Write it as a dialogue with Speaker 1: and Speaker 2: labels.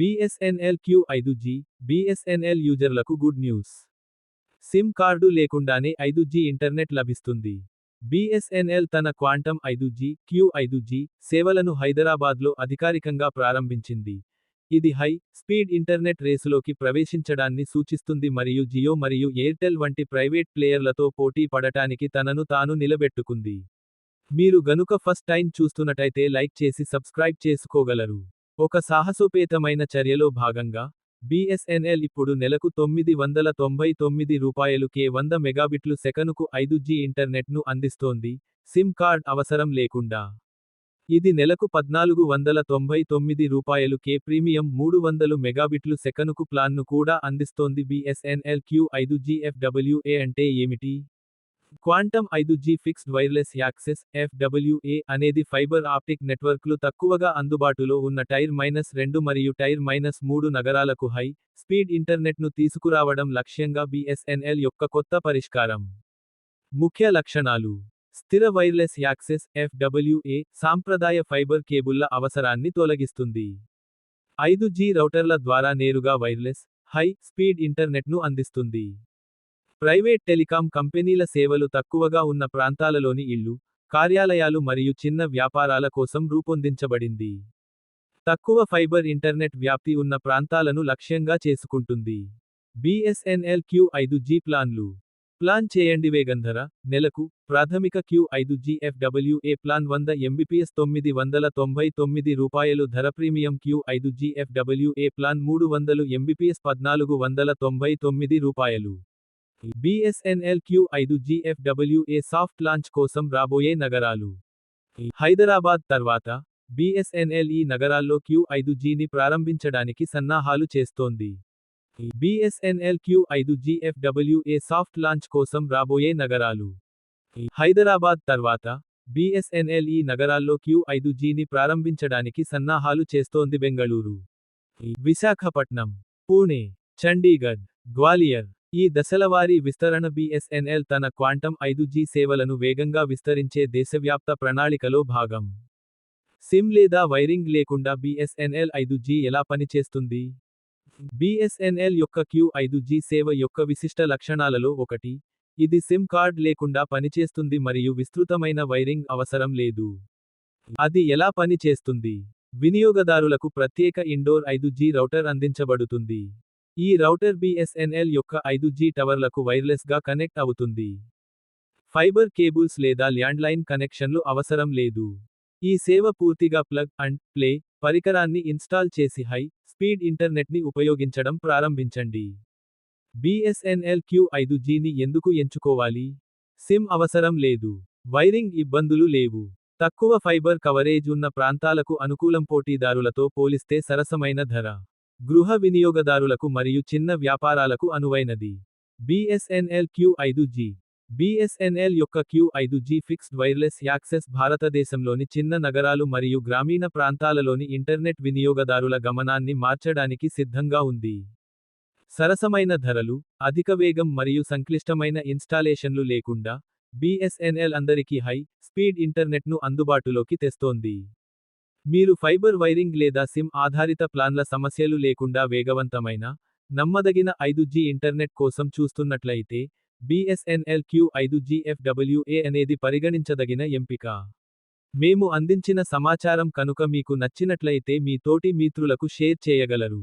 Speaker 1: BSNL Q ఐదు G BSNL యూజర్లకు good news. SIM card లేకుండానే ఐదు జీ ఇంటర్నెట్ లభిస్తుంది. బిఎస్ఎన్ఎల్ తన క్వాంటమ్ ఐదు జీ క్యూ ఐదు జీ సేవలను హైదరాబాద్లో అధికారికంగా ప్రారంభించింది. ఇది హై స్పీడ్ ఇంటర్నెట్ రేసులోకి ప్రవేశించడాన్ని సూచిస్తుంది మరియు జియో మరియు ఎయిర్టెల్ వంటి ప్రైవేట్ ప్లేయర్లతో పోటీ పడటానికి తనను తాను నిలబెట్టుకుంది. మీరు గనుక ఫస్ట్ టైం చూస్తున్నట్టయితే లైక్ చేసి సబ్స్క్రైబ్ చేసుకోగలరు. ఒక సాహసోపేతమైన చర్యలో భాగంగా బిఎస్ఎన్ఎల్ ఇప్పుడు నెలకు తొమ్మిది వందల తొంభై తొమ్మిది రూపాయలు కే వంద మెగాబిట్లు సెకనుకు ఐదు జీ ఇంటర్నెట్ను అందిస్తోంది. సిమ్ కార్డ్ అవసరం లేకుండా. ఇది నెలకు పద్నాలుగు వందల తొంభై తొమ్మిది రూపాయలు కే ప్రీమియం మూడు వందలు మెగాబిట్లు సెకనుకు ప్లాన్ను కూడా అందిస్తోంది. బిఎస్ఎన్ఎల్ క్యూ ఐదు జీఎఫ్డబ్ల్యూఏ అంటే ఏమిటి? క్వాంటమ్ ఐదు G fixed wireless access FWA అనేది ఫైబర్ ఆప్టిక్ నెట్వర్క్లు తక్కువగా అందుబాటులో ఉన్న టైర్ మైనస్ రెండు మరియు టైర్ మైనస్ మూడు నగరాలకు హై స్పీడ్ ఇంటర్నెట్ను తీసుకురావడం లక్ష్యంగా బిఎస్ఎన్ఎల్ యొక్క కొత్త పరిష్కారం. ముఖ్య లక్షణాలు. స్థిర వైర్లెస్ యాక్సెస్ ఎఫ్డబ్ల్యూఏ సాంప్రదాయ ఫైబర్ కేబుల్ల అవసరాన్ని తొలగిస్తుంది. ఐదు జీ రౌటర్ల ద్వారా నేరుగా వైర్లెస్ హై స్పీడ్ ఇంటర్నెట్ను అందిస్తుంది. ప్రైవేట్ టెలికాం కంపెనీల సేవలు తక్కువగా ఉన్న ప్రాంతాలలోని ఇళ్ళు కార్యాలయాలు మరియు చిన్న వ్యాపారాల కోసం రూపొందించబడింది. తక్కువ ఫైబర్ ఇంటర్నెట్ వ్యాప్తి ఉన్న ప్రాంతాలను లక్ష్యంగా చేసుకుంటుంది. బిఎస్ఎన్ఎల్ క్యూ ఐదు జీ ప్లాన్లు. ప్లాన్ చేయండి వేగంధర నెలకు ప్రాథమిక క్యూ ఐదు జీఎఫ్డబ్ల్యూఏ ప్లాన్ వంద ఎంబీపీఎస్ తొమ్మిది వందల తొంభై తొమ్మిది రూపాయలు ధర ప్రీమియం క్యూ ఐదు జీఎఫ్డబ్ల్యూఏ ప్లాన్ మూడు వందలు ఎంబీపీఎస్ పద్నాలుగు వందల తొంభై తొమ్మిది రూపాయలు. బిఎస్ఎన్ఎల్ క్యూ ఐదు జీఎఫ్డబ్ల్యూఏ సాఫ్ట్ లాంచ్ కోసం రాబోయే నగరాలు. హైదరాబాద్ తర్వాత బిఎస్ఎన్ఎల్ ఈ నగరాల్లో క్యూ ఐదు జీని ప్రారంభించడానికి సన్నాహాలు చేస్తోంది. బిఎస్ఎన్ఎల్ క్యూ ఐదు జీఎఫ్డబ్ల్యూఏ సాఫ్ట్ లాంచ్ కోసం రాబోయే నగరాలు. హైదరాబాద్ తర్వాత బిఎస్ఎన్ఎల్ ఈ నగరాల్లో క్యూ ఐదు జీని ప్రారంభించడానికి సన్నాహాలు చేస్తోంది బెంగళూరు. విశాఖపట్నం పూణే చండీగఢ్ గ్వాలియర్ ఈ దశలవారీ విస్తరణ బిఎస్ఎన్ఎల్ తన క్వాంటమ్ ఐదు జీ సేవలను వేగంగా విస్తరించే దేశవ్యాప్త ప్రణాళికలో భాగం. సిమ్ లేదా వైరింగ్ లేకుండా బిఎస్ఎన్ఎల్ ఐదు జీ ఎలా పనిచేస్తుంది? బిఎస్ఎన్ఎల్ యొక్క క్యూ ఐదు జీ సేవ యొక్క విశిష్ట లక్షణాలలో ఒకటి. ఇది సిమ్ కార్డ్ లేకుండా పనిచేస్తుంది మరియు విస్తృతమైన వైరింగ్ అవసరం లేదు. అది ఎలా పనిచేస్తుంది? వినియోగదారులకు ప్రత్యేక ఇండోర్ ఐదు జీ రౌటర్ అందించబడుతుంది. ఈ రౌటర్ బిఎస్ఎన్ఎల్ యొక్క ఐదు జీ టవర్లకు వైర్లెస్గా కనెక్ట్ అవుతుంది. ఫైబర్ కేబుల్స్ లేదా ల్యాండ్లైన్ కనెక్షన్లు అవసరం లేదు. ఈ సేవ పూర్తిగా ప్లగ్ అండ్ ప్లే పరికరాన్ని ఇన్స్టాల్ చేసి హై స్పీడ్ ఇంటర్నెట్ని ఉపయోగించడం ప్రారంభించండి. బిఎస్ఎన్ఎల్ క్యూ ఐదు జీని ఎందుకు ఎంచుకోవాలి? సిమ్ అవసరం లేదు. వైరింగ్ ఇబ్బందులు లేవు. తక్కువ ఫైబర్ కవరేజ్ ఉన్న ప్రాంతాలకు అనుకూలం పోటీదారులతో పోలిస్తే సరసమైన ధర. గృహ వినియోగదారులకు మరియు చిన్న వ్యాపారాలకు అనువైనది. బిఎస్ఎన్ఎల్ క్యూ ఐదు జీ. బిఎస్ఎన్ఎల్ యొక్క క్యూ ఐదు జీ ఫిక్స్డ్ వైర్లెస్ యాక్సెస్ భారతదేశంలోని చిన్న నగరాలు మరియు గ్రామీణ ప్రాంతాలలోని ఇంటర్నెట్ వినియోగదారుల గమనాన్ని మార్చడానికి సిద్ధంగా ఉంది. సరసమైన ధరలు అధిక వేగం మరియు సంక్లిష్టమైన ఇన్స్టాలేషన్లు లేకుండా బిఎస్ఎన్ఎల్ అందరికీ హై స్పీడ్ ఇంటర్నెట్ను అందుబాటులోకి తెస్తోంది. మీరు ఫైబర్ వైరింగ్ లేదా సిమ్ ఆధారిత ప్లాన్ల సమస్యలు లేకుండా వేగవంతమైన నమ్మదగిన ఐదు జీ ఇంటర్నెట్ కోసం చూస్తున్నట్లయితే బిఎస్ఎన్ఎల్ క్యూ ఐదు జీఎఫ్డబ్ల్యూఏ అనేది పరిగణించదగిన ఎంపిక. మేము అందించిన సమాచారం కనుక మీకు నచ్చినట్లయితే మీ తోటి మిత్రులకు షేర్ చేయగలరు.